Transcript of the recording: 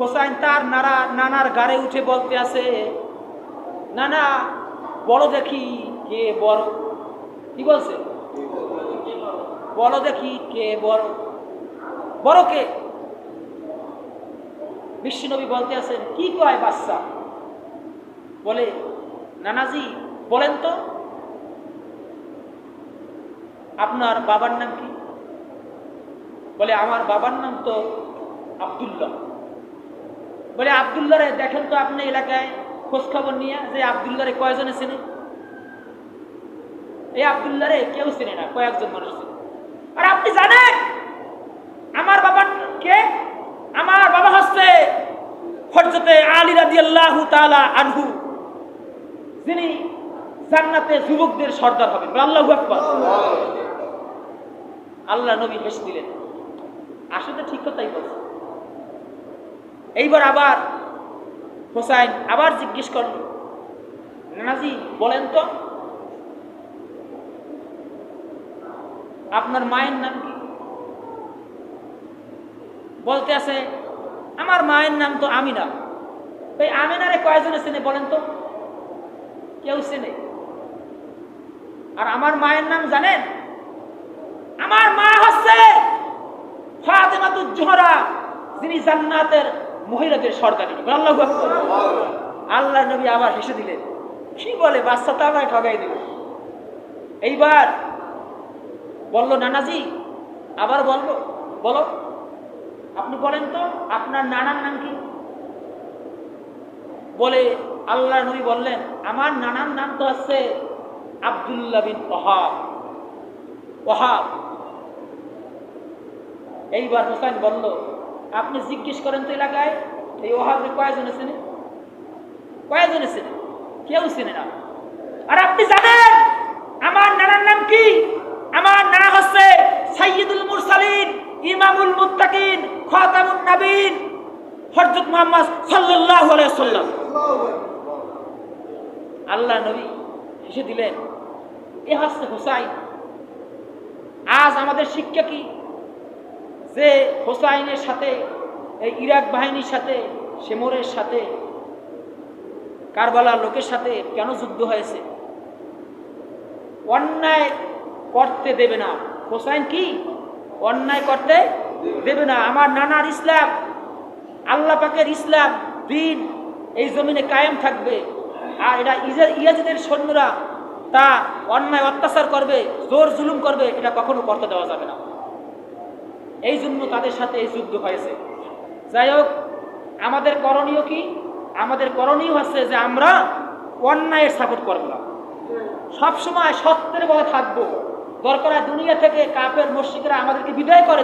হোসাইন তার নানা নানার গাড়ে উঠে বলতে আছে নানা, বলো দেখি কে বড় কি বলছে? বলো দেখি কে বড় বড় কে? বিশ্বনবী বলতে আছেন কি কয় বাচ্চা? বলে, নানাজি, বলেন তো, আপনার বাবার নাম কি? বলে, আমার বাবার নাম তো আবদুল্লাহ। বলে আবদুল্লাহ রে দেখেন তো আপনি এলাকায় খোঁজ খবর নিয়ে যে আবদুল্লাহ রে কয়জনে চেনে? এই আবদুল্লাহ রে কেউ চেনে না কয়েকজন মানুষ চেনে। আর আপনি জানেন আমার বাবার কে? আমার বাবা হচ্ছে হজরতে আলী রাজি আল্লাহ তালা আনহু যিনি জান্নাতে যুবকদের সর্দার হবেন। আল্লাহ আকবার। আল্লাহ নবী হেসে দিলেন। আসলে ঠিক কথাই বলছে এইবার আবার হোসাইন আবার জিজ্ঞেস করল, নানাজি, বলেন তো, আপনার মায়ের নাম কি? বলতে আছে, আমার মায়ের নাম তো আমিনা। এই আমিনারে কয়জনে চেনে বলেন তো? কেউ চেনে? আর আমার মায়ের নাম জানেন? আমার মা হচ্ছে ফাতেমাতুজ যিনি জান্নাতের মহিলাদের সরকারি। আল্লাহ আল্লাহ নবী আবার হেসে দিলেন, কি বলে, বাচ্চা তো আমায় ঠগাই দিল? এইবার বলল, নানাজি, আবার বলব বলো, আপনি বলেন তো, আপনার নানার নাম কি? বলে আল্লাহ নবী বললেন, আমার নানার নাম তো হচ্ছে আবদুল্লাহ বিন ওহাব। ওহাব। এইবার হোসেন বলল আপনি জিজ্ঞেস করেন তো এলাকায়, এই ওহাবরে কয়জন চেনে কয়জন চেনে কেউ চেনে না। আর আপনি জানেন, আমার নানার নাম কি? আমার নানা হচ্ছে সাইয়্যিদুল মুরসালিন, ইমামুল মুত্তাকিন, খাতামুন নবীন, হযরত মুহাম্মদ সাল্লাল্লাহু আলাইহি ওয়াসাল্লাম। আল্লাহ নবী হেসে দিলেন, এ হচ্ছে হুসাইন। আজ আমাদের শিক্ষা কি? যে হোসাইনের সাথে, এই ইরাক বাহিনীর সাথে সেমরের সাথে, কারবালার লোকের সাথে কেন যুদ্ধ হয়েছে? অন্যায় করতে দেবে না। হোসাইন কি? অন্যায় করতে দেবে না। আমার নানার ইসলাম, আল্লাহ পাকের ইসলাম, দিন এই জমিনে কায়েম থাকবে। আর এটা ইয়াজিদের সৈন্যরা তা অন্যায় অত্যাচার করবে, জোর জুলুম করবে, এটা কখনো করতে দেওয়া যাবে না। এই জন্য তাদের সাথে এই যুদ্ধ হয়েছে। যাই হোক, আমাদের করণীয় কি? আমাদের করণীয় হচ্ছে যে আমরা অন্যায়ের সাপোর্ট করব না। সবসময় সত্যের কথা থাকব। দরকার দুনিয়া থেকে কাপের মসজিদরা আমাদেরকে বিদায় করে